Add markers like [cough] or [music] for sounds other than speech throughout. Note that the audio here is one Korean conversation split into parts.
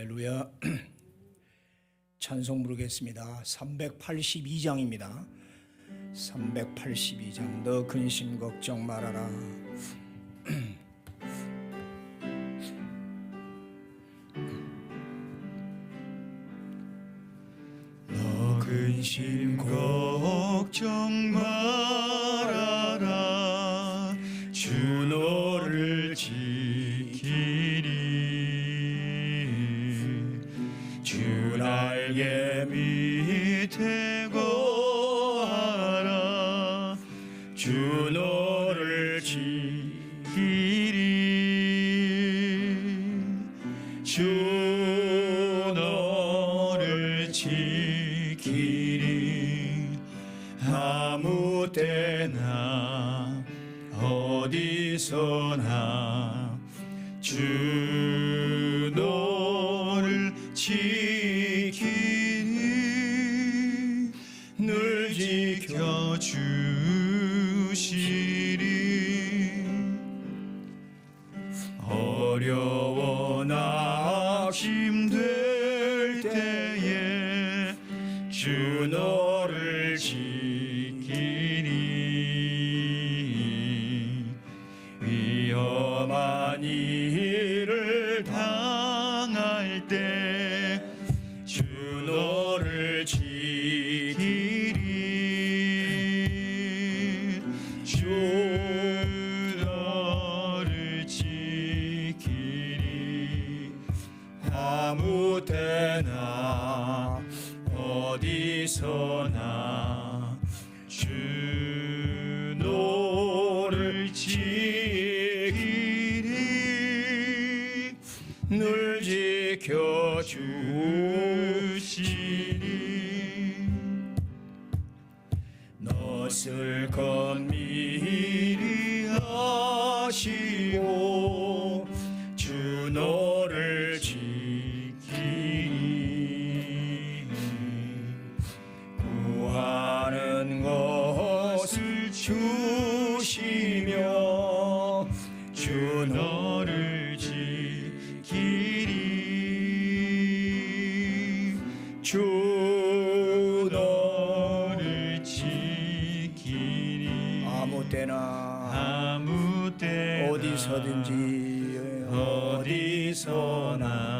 할렐루야. [clears throat] 찬송 부르겠습니다. 382장입니다. 382장 너 근심 걱정 말아라. 거하라. 주 힘들 때에 주너 너를 지키리 늘 지켜주시리. 너을 것미 때나 아무 때나 어디서든지 어디서나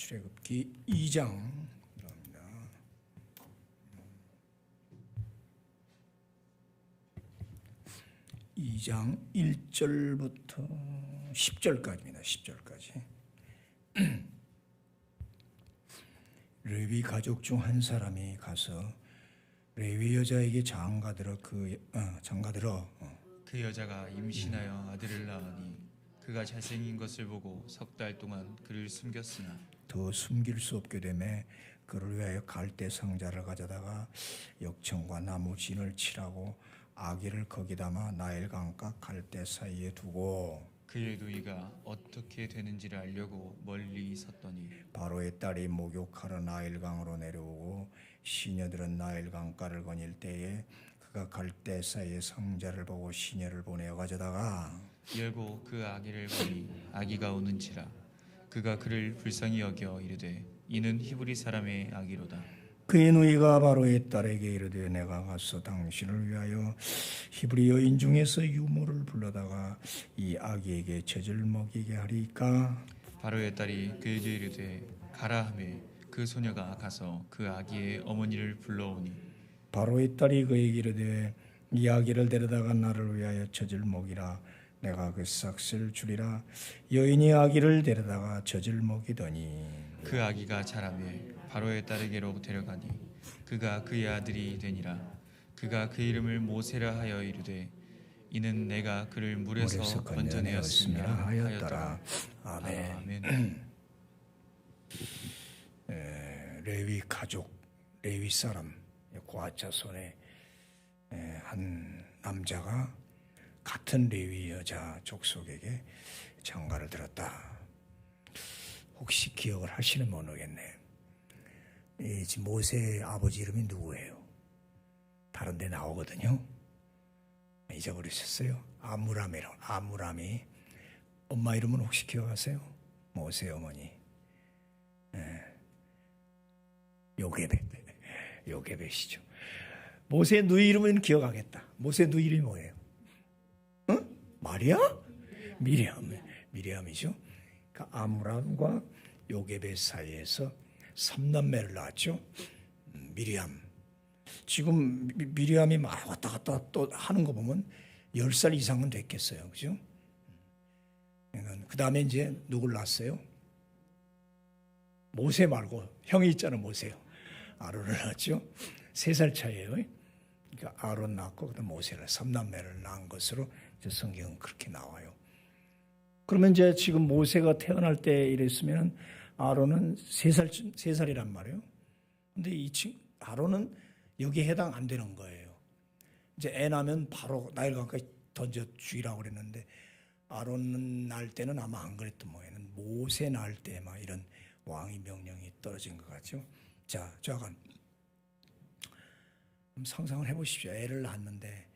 출애굽기 2장 들어갑니다. 장 1절부터 10절까지입니다. 10절까지. [clears throat] 레위 가족 중 한 사람이 가서 레위 여자에게 장가들어 그 어, 장가들어 어. 그 여자가 임신하여 음. 아들을 낳으니 그가 잘생긴 것을 보고 석 달 동안 그를 숨겼으나 더 숨길 수 없게 되매 그를 위하여 갈대 상자를 가져다가 역청과 나무 진을 칠하고 아기를 거기 담아 나일 강가 갈대 사이에 두고 그의 누이가 어떻게 되는지를 알려고 멀리 섰더니 바로의 딸이 목욕하러 나일강으로 내려오고 시녀들은 나일강가를 거닐 때에 그가 갈대 사이에 상자를 보고 시녀를 보내어 가져다가 열고 그 아기를 보니 아기가 우는지라 그가 그를 불쌍히 여겨 이르되 이는 히브리 사람의 아기로다. 그의 누이가 바로의 딸에게 이르되 내가 가서 당신을 위하여 히브리 여인 중에서 유모를 불러다가 이 아기에게 젖을 먹이게 하리까? 바로의 딸이 그에게 이르되 가라 하매 그 소녀가 가서 그 아기의 어머니를 불러오니. 바로의 딸이 그에게 이르되 이 아기를 데려다가 나를 위하여 젖을 먹이라 내가 그 싹쓸 주리라 여인이 아기를 데려다가 젖을 먹이더니. 그 아기가 자라매 바로의 딸에게로 데려가니 그가 그의 아들이 되니라. 그가 그 이름을 모세라 하여 이르되 이는 내가 그를 물에서 건져내었음이라. 하였더라. 아멘. 아멘. 에, 레위 가족, 레위 사람, 고아자손의 에, 한 남자가 같은 레위 여자 족속에게 장가를 들었다. 혹시 기억을 하시는 모르겠네. 이 모세의 아버지 이름이 누구예요? 다른 데 나오거든요. 잊어버리셨어요? 아무람이라고. 아무람이 엄마 이름은 혹시 기억하세요? 모세 어머니. 요게벳. 요게벳이죠. [laughs] 모세 누이 이름은 기억하겠다. 모세 누이 이름이 뭐예요? 어? 마리아? 미리암. 미리암이죠. 그 아므람과 요게벳 사이에서 삼남매를 낳았죠. 음, 미리암. 지금 미- 미리암이 막 왔다 갔다 또 하는 거 보면 10살 이상은 됐겠어요. 그죠? 그 다음에 이제 누굴 낳았어요? 모세 말고 형이 있잖아 모세요. 아론을 낳았죠. 세살 차이에요. 그러니까 아론 낳고 그다음 모세를 삼남매를 낳은 것으로 성경은 그렇게 나와요. 그러면 이제 지금 모세가 태어날 때 이랬으면 아론은 세살세 살이란 말이에요. 근데 이 친, 아론은 여기에 해당 안 되는 거예요. 이제 애 나면 바로 나일 가까이 던져 죽이라고 그랬는데 아론 날 때는 아마 안 그랬던 모양은 모세 날 때 막 이런 왕의 명령이 떨어진 것 같죠. 자, 저간 상상을 해보십시오. 애를 낳았는데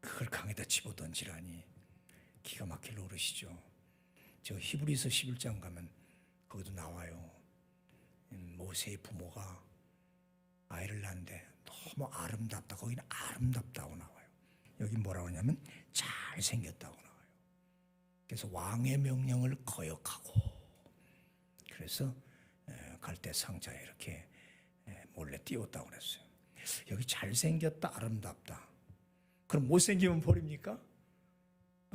그걸 강에다 집어던지라니 기가 막힐 노릇이죠. 저 히브리서 11장 가면 거기도 나와요. 음, 모세의 부모가 아이를 낳는데 너무 아름답다. 거기는 아름답다고 나와요. 여기 뭐라고 하냐면 잘생겼다고 나와요. 그래서 왕의 명령을 거역하고 그래서 에, 갈대 상자에 이렇게 에, 몰래 띄웠다고 그랬어요. 여기 잘생겼다 아름답다. 그럼 못생기면 버립니까?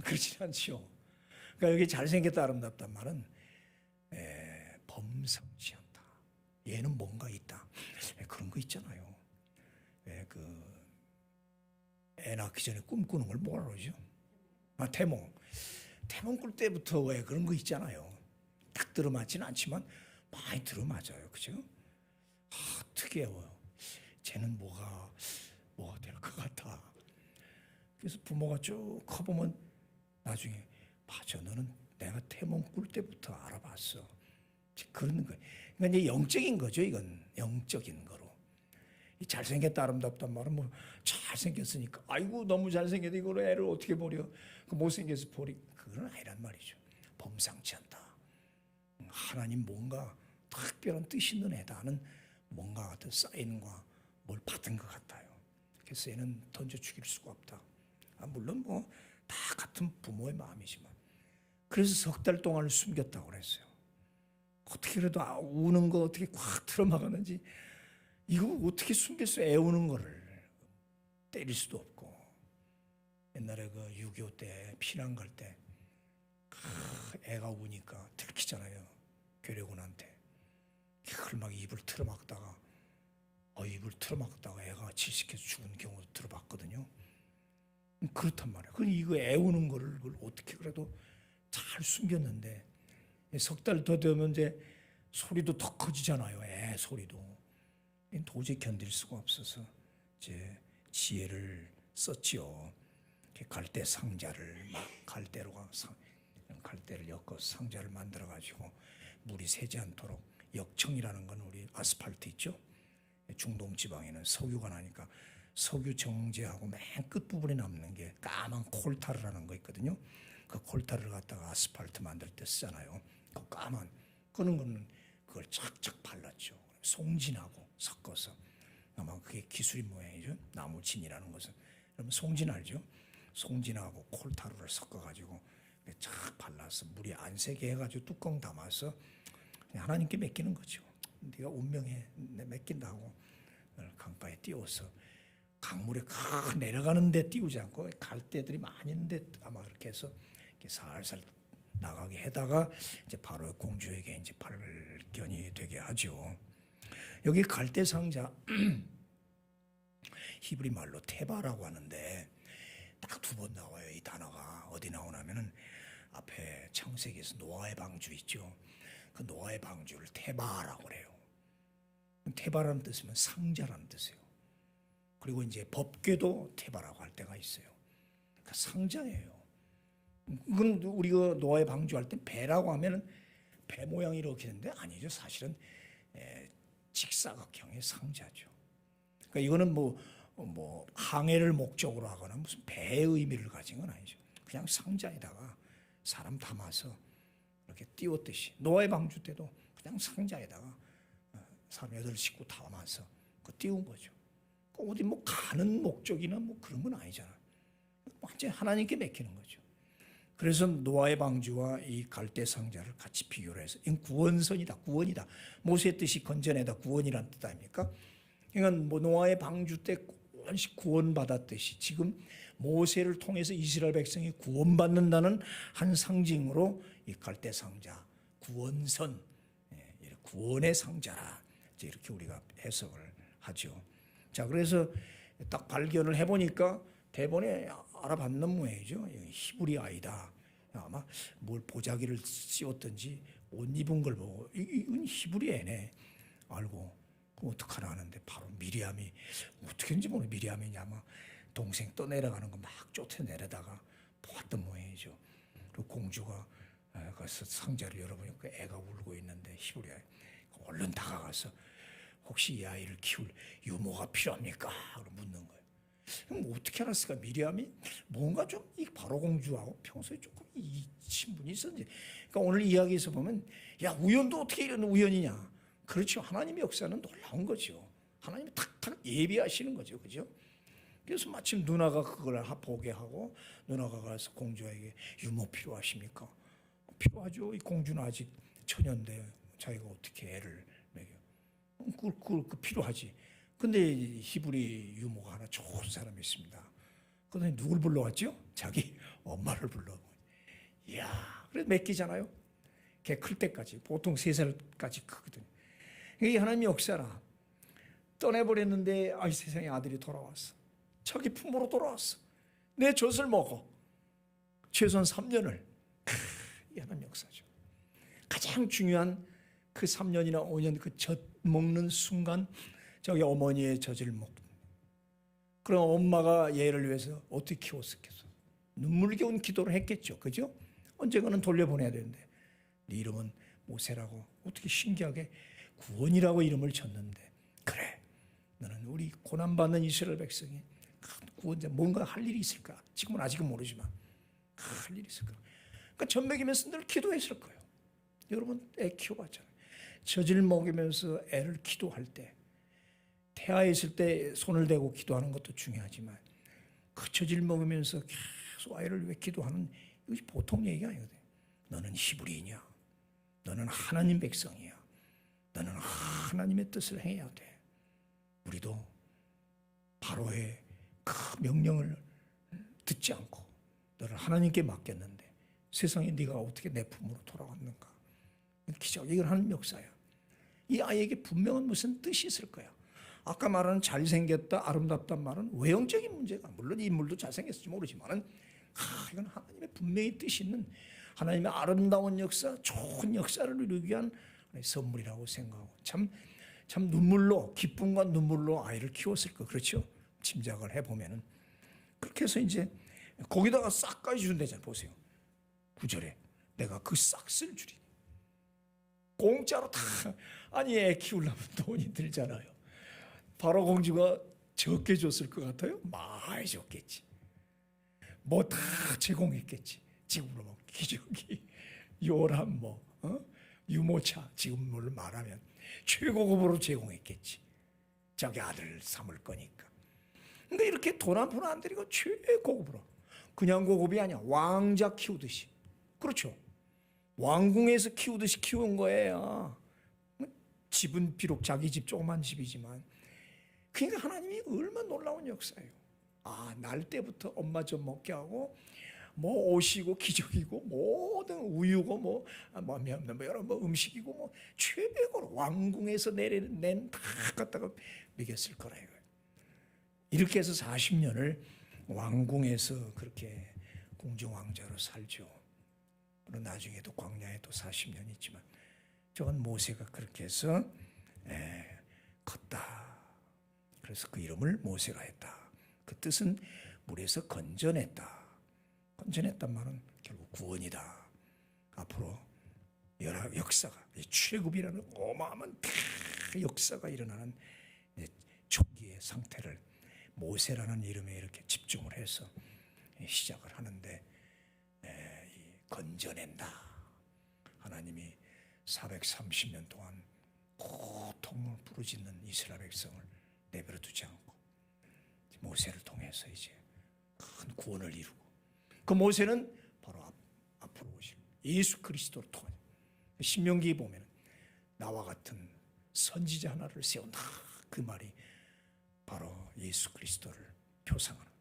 그렇지 않죠. 그러니까 여기 잘생겼다 아름답단 말은 에, 범상치 않다. 얘는 뭔가 있다. 에, 그런 거 있잖아요. 왜그애 낳기 전에 꿈꾸는 걸 뭐라 그러죠? 아 태몽. 태몽 꿀 때부터 왜 그런 거 있잖아요. 딱 들어맞지는 않지만 많이 들어맞아요. 그죠? 아, 특이해요. 쟤는 뭐가 뭐가 될 것 같아. 그래서 부모가 쭉 커보면 나중에 맞아 너는 내가 태몽 꿀 때부터 알아봤어. 그런 거예요. 그러니까 이제 영적인 거죠. 이건 영적인 거로. 이 잘생겼다 아름답단 말은 뭐 잘생겼으니까 아이고 너무 잘생겼다 이거로 애를 어떻게 버려 그 못생겨서 버리 그건 아니란 말이죠 범상치 않다 하나님 뭔가 특별한 뜻 있는 애다는 뭔가 같은 사인과 뭘 받은 것 같아요 그래서 얘는 던져 죽일 수가 없다 아, 물론 뭐 다 같은 부모의 마음이지만 그래서 석 달 동안 숨겼다고 그랬어요 어떻게 그래도 아, 우는 거 어떻게 꽉 틀어막았는지 이거 어떻게 숨겼어? 애우는 거를 때릴 수도 없고 옛날에 그 6.25 때 피난 갈 때 애가 우니까 들키잖아요. 괴뢰군한테. 그걸 막 입을 틀어막다가 어, 입을 틀어막다가 애가 질식해서 죽은 경우도 들어봤거든요. 음, 그렇단 말이야. 그 이거 애우는 거를 어떻게 그래도 잘 숨겼는데 석 달 더 되면 이제 소리도 더 커지잖아요. 애 소리도 도저히 견딜 수가 없어서 이제 지혜를 썼지요. 갈대 상자를 막 갈대로가 상, 갈대를 엮어 상자를 만들어 가지고 물이 새지 않도록 역청이라는 건 우리 아스팔트 있죠. 중동 지방에는 석유가 나니까 석유 정제하고 맨 끝 부분에 남는 게 까만 콜타르라는 거 있거든요. 그 콜타르를 갖다가 아스팔트 만들 때 쓰잖아요. 그 까만 그런 거는 그걸 착착 발랐죠. 송진하고 섞어서 아마 그게 기술인 모양이죠. 나무진이라는 것은 그러면 송진 알죠? 송진하고 콜타르를 섞어가지고 착 발라서 물이 안 새게 해가지고 뚜껑 담아서 하나님께 맡기는 거죠. 네가 운명에 내 맡긴다고 강가에 띄워서 강물에 큰 내려가는데 띄우지 않고 갈대들이 많이 있는데 아마 그렇게 해서 이렇게 살살 나가게 해다가 이제 바로 공주에게 이제 발견이 되게 하죠. 여기 갈대 상자 [clears throat] 히브리 말로 테바라고 하는데 딱 두 번 나와요. 이 단어가 어디 나오냐면은 앞에 창세기에서 노아의 방주 있죠. 그 노아의 방주를 테바라고 그래요. 테바라는 뜻이면 상자라는 뜻이에요. 그리고 이제 법궤도 테바라고 할 때가 있어요. 그 상자예요. 그건 우리가 노아의 방주할 때 배라고 하면은 배 모양이 이렇게 되는데 아니죠. 사실은 에, 직사각형의 상자죠. 그러니까 이거는 뭐, 뭐 항해를 목적으로 하거나 무슨 배의 의미를 가진 건 아니죠. 그냥 상자에다가 사람 담아서 이렇게 띄웠듯이 노아의 방주 때도 그냥 상자에다가 어, 사람 여덟 식구 담아서 그 띄운 거죠. 그 어디 뭐 가는 목적이나 뭐 그런 건 아니잖아. 완전 하나님께 맡기는 거죠. 그래서 노아의 방주와 이 갈대 상자를 같이 비교를 해서 이건 구원선이다, 구원이다. 모세의 뜻이 건전하다, 구원이란 뜻 아닙니까? 그러니까 뭐 노아의 방주 때 구원받았듯이 지금 모세를 통해서 이스라엘 백성이 구원받는다는 한 상징으로 이 갈대 상자, 구원선, 예, 구원의 상자라 이렇게 우리가 해석을 하죠. 자, 그래서 딱 발견을 해보니까 대본에 알아봤는 모양이죠. 히브리 아이다. 아마 뭘 보자기를 씌웠든지 옷 입은 걸 보고 이- 이건 히브리 애네 알고 그럼 어떡하나 하는데 바로 미리암이 어떻게인지 모르 미리암이냐 아마 동생 떠내려가는 거 막 쫓아내려다가 보았던 모양이죠. 그리고 공주가 에, 가서 상자를 열어보니까 애가 울고 있는데 히브리 아이 얼른 다가가서 혹시 이 아이를 키울 유모가 필요합니까? 묻는 거예요. 그럼 뭐 어떻게 알았을까? 미리암이 뭔가 좀 이 바로 공주하고 평소에 조금 이 친분이 있었는지. 그러니까 오늘 이야기에서 보면 야 우연도 어떻게 이런 우연이냐? 그렇죠. 하나님의 역사는 놀라운 거죠. 하나님이 탁탁 예비하시는 거죠, 그죠? 그래서 마침 누나가 그걸 하- 보게 하고 누나가 가서 공주에게 유모 필요하십니까? 필요하죠. 이 공주는 아직 처녀인데 자기가 어떻게 애를? 그, 그, 그 필요하지. 근데 이 히브리 유모가 하나 좋은 사람이 있습니다. 그러더니 누굴 불러왔죠? 자기 [laughs] 엄마를 불러. 이야, 그래 맡기잖아요. 걔 클 때까지 보통 세 살까지 크거든. 이게 하나님의 역사라. 떠내버렸는데 아이 세상에 아들이 돌아왔어. 자기 품으로 돌아왔어. 내 젖을 먹어. 최소한 3년을. [laughs] 이 하나님 역사죠. 가장 중요한 그 3년이나 5년 그 젖 먹는 순간 저기 어머니의 젖을 먹. 그럼 엄마가 얘를 위해서 어떻게 키웠었겠어? 눈물겨운 기도를 했겠죠. 그죠? 언젠가는 돌려보내야 되는데 네 이름은 모세라고 어떻게 신기하게 구원이라고 이름을 졌는데 그래 너는 우리 고난받는 이스라엘 백성이 큰 구원자 뭔가 할 일이 있을까? 지금은 아직은 모르지만 할 일이 있을까? 그러니까 젖 먹이면서 늘 기도했을 거예요. 여러분 애 키워봤잖아요. 젖을 먹이면서 애를 기도할 때 태아에 있을 때 손을 대고 기도하는 것도 중요하지만 그 젖을 먹으면서 계속 아이를 위해 기도하는 이것이 보통 얘기가 아니거든요. 너는 히브리이냐? 너는 하나님 백성이야. 너는 하나님의 뜻을 행해야 돼. 우리도 바로의 그 명령을 듣지 않고 너를 하나님께 맡겼는데 세상에 네가 어떻게 내 품으로 돌아왔는가? 기적을 하는 역사야. 이 아이에게 분명한 무슨 뜻이 있을 거야. 아까 말하는 잘생겼다, 아름답단 말은 외형적인 문제가 물론 인물도 잘생겼을지 모르지만은 아, 이건 하나님의 분명히 뜻이 있는 하나님의 아름다운 역사, 좋은 역사를 이루기 위한 선물이라고 생각하고 참, 참 눈물로 기쁨과 눈물로 아이를 키웠을 거 그렇죠? 짐작을 해보면은 그렇게 해서 이제 거기다가 싹까지 준대잖아요. 보세요. 구절에 내가 그 싹쓸 줄이 공짜로 다 아니 애 키우려면 [laughs] 돈이 들잖아요. 바로 공주가 적게 줬을 것 같아요? 많이 줬겠지. 뭐 다 제공했겠지. 지금으로 뭐 기저귀, [laughs] 요람 뭐 어? 유모차 지금으로 말하면 최고급으로 제공했겠지. 자기 아들 삼을 거니까. 근데 이렇게 돈 한 푼 안 들이고 최고급으로 그냥 고급이 아니야. 왕자 키우듯이. 그렇죠. 왕궁에서 키우듯이 키운 거예요. 집은 비록 자기 집 조그만 집이지만 그러니까 하나님이 얼마나 놀라운 역사예요. 아, 날 때부터 엄마 좀 먹게 하고 뭐 옷이고 기저귀고 모든 우유고 뭐, 아, 뭐, 뭐, 뭐 여러 뭐 음식이고 뭐 최고로 왕궁에서 내려낸 다 갖다가 먹였을 거라 이거예요. 이렇게 해서 40년을 왕궁에서 그렇게 공중 왕자로 살죠. 물론 나중에도 광야에도 40년 있지만 저건 모세가 그렇게 해서 에, 컸다. 그래서 그 이름을 모세가 했다. 그 뜻은 물에서 건져냈다. 건져냈단 말은 결국 구원이다. 앞으로 여러 역사가 이 출애굽이라는 어마어마한 큰 역사가 일어나는 초기의 상태를 모세라는 이름에 이렇게 집중을 해서 시작을 하는데 에, 이 건져낸다. 하나님이 430년 동안 고통을 부르짖는 이스라엘 백성을 내버려 두지 않고 모세를 통해서 이제 큰 구원을 이루고 그 모세는 바로 앞, 앞으로 오실 예수 그리스도를 통해 신명기에 보면 나와 같은 선지자 하나를 세운다 그 말이 바로 예수 그리스도를 표상하는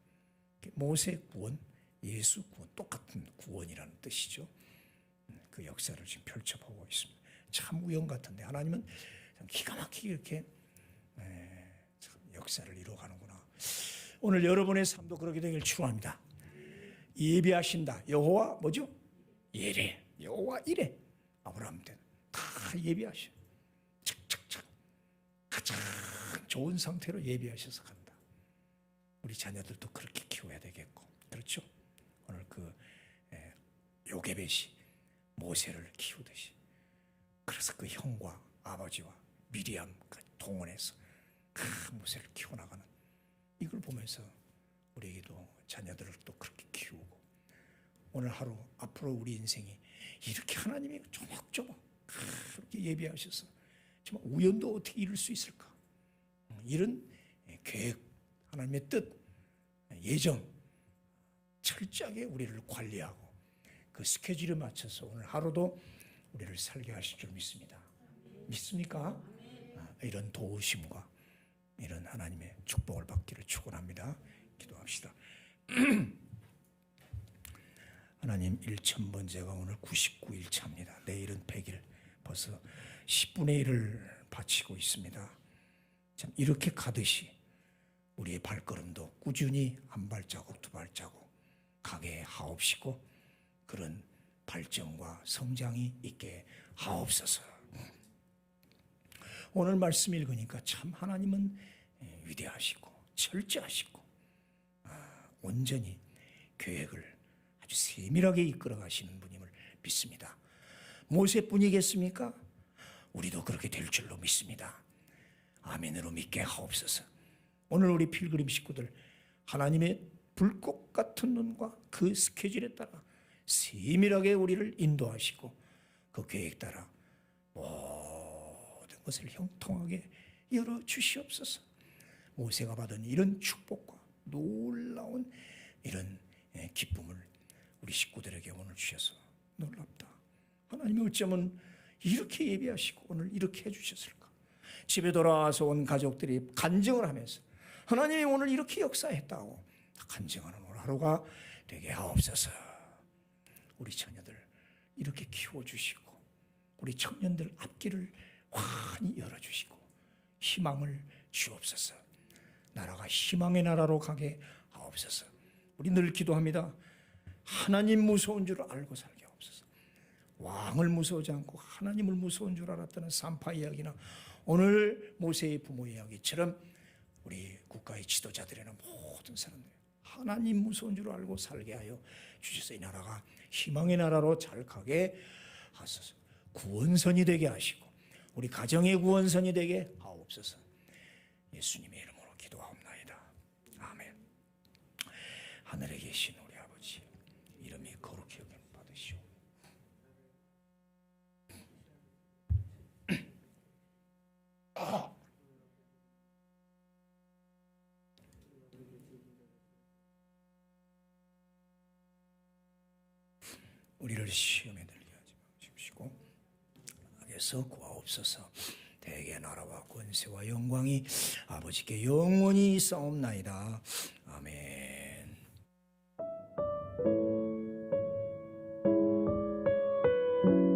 모세 구원, 예수 구원 똑같은 구원이라는 뜻이죠. 그 역사를 지금 펼쳐보고 있습니다. 참 우연 같은데 하나님은 참 기가 막히게 이렇게 에, 참 역사를 이루어가는구나. 오늘 여러분의 삶도 그렇게 되길 축원합니다. 예비하신다. 여호와 뭐죠? 예래. 여호와 이래. 아브라함 때는 다 예비하셔. 착착착. 가장 좋은 상태로 예비하셔서 간다. 우리 자녀들도 그렇게 키워야 되겠고. 그렇죠? 오늘 그 에, 요게벳이 모세를 키우듯이. 그래서 그 형과 아버지와 미리암까지 동원해서 그 모세를 키워나가는 이걸 보면서 우리에게도 자녀들을 또 그렇게 키우고 오늘 하루 앞으로 우리 인생이 이렇게 하나님이 조목조목 그렇게 예비하셔서 정말 우연도 어떻게 이룰 수 있을까? 음, 이런 계획 하나님의 뜻 예정 철저하게 우리를 관리하고 그 스케줄에 맞춰서 오늘 하루도 우리를 살게 하실 줄 믿습니다. 믿습니까? 아, 이런 도우심과 이런 하나님의 축복을 받기를 축원합니다. 기도합시다. [clears throat] 하나님 1천번째가 오늘 99일 차입니다. 내일은 100일 벌써 10분의 1을 바치고 있습니다. 참 이렇게 가듯이 우리의 발걸음도 꾸준히 한 발자국 두 발자국 가게 하옵시고 그런 발전과 성장이 있게 하옵소서. 오늘 말씀 읽으니까 참 하나님은 예, 위대하시고 철저하시고 아, 온전히 계획을 아주 세밀하게 이끌어 가시는 분임을 믿습니다. 모세뿐이겠습니까? 우리도 그렇게 될 줄로 믿습니다. 아멘으로 믿게 하옵소서. 오늘 우리 필그림 식구들 하나님의 불꽃 같은 눈과 그 스케줄에 따라 세밀하게 우리를 인도하시고 그 계획 따라 모든 것을 형통하게 열어 주시옵소서. 모세가 받은 이런 축복과 놀라운 이런 예, 기쁨을 우리 식구들에게 오늘 주셔서 놀랍다. 하나님이 어쩌면 이렇게 예비하시고 오늘 이렇게 해주셨을까? 집에 돌아와서 온 가족들이 간증을 하면서 하나님이 오늘 이렇게 역사했다고 간증하는 오늘 하루가 되게 하옵소서. 우리 처녀들 이렇게 키워주시고 우리 청년들 앞길을 환히 열어주시고 희망을 주옵소서. 나라가 희망의 나라로 가게 하옵소서. 우리 늘 기도합니다. 하나님 무서운 줄 알고 살게 하옵소서. 왕을 무서워하지 않고 하나님을 무서운 줄 알았다는 산파 이야기나 오늘 모세의 부모 이야기처럼 우리 국가의 지도자들이나 모든 사람들 하나님 무서운 줄 알고 살게 하여 주셔서 이 나라가 희망의 나라로 잘 가게 하소서. 구원선이 되게 하시고 우리 가정의 구원선이 되게 하옵소서. 예수님의 이름으로 기도하옵나이다. 아멘. 하늘에 계신 우리 아버지 이름이 거룩히 여김 받으시오. [clears throat] 우리를 시험에 들게 하지 마십시오. 악에서 구하옵소서. 대개 나라와 권세와 영광이 아버지께 영원히 싸옵나이다. 아멘.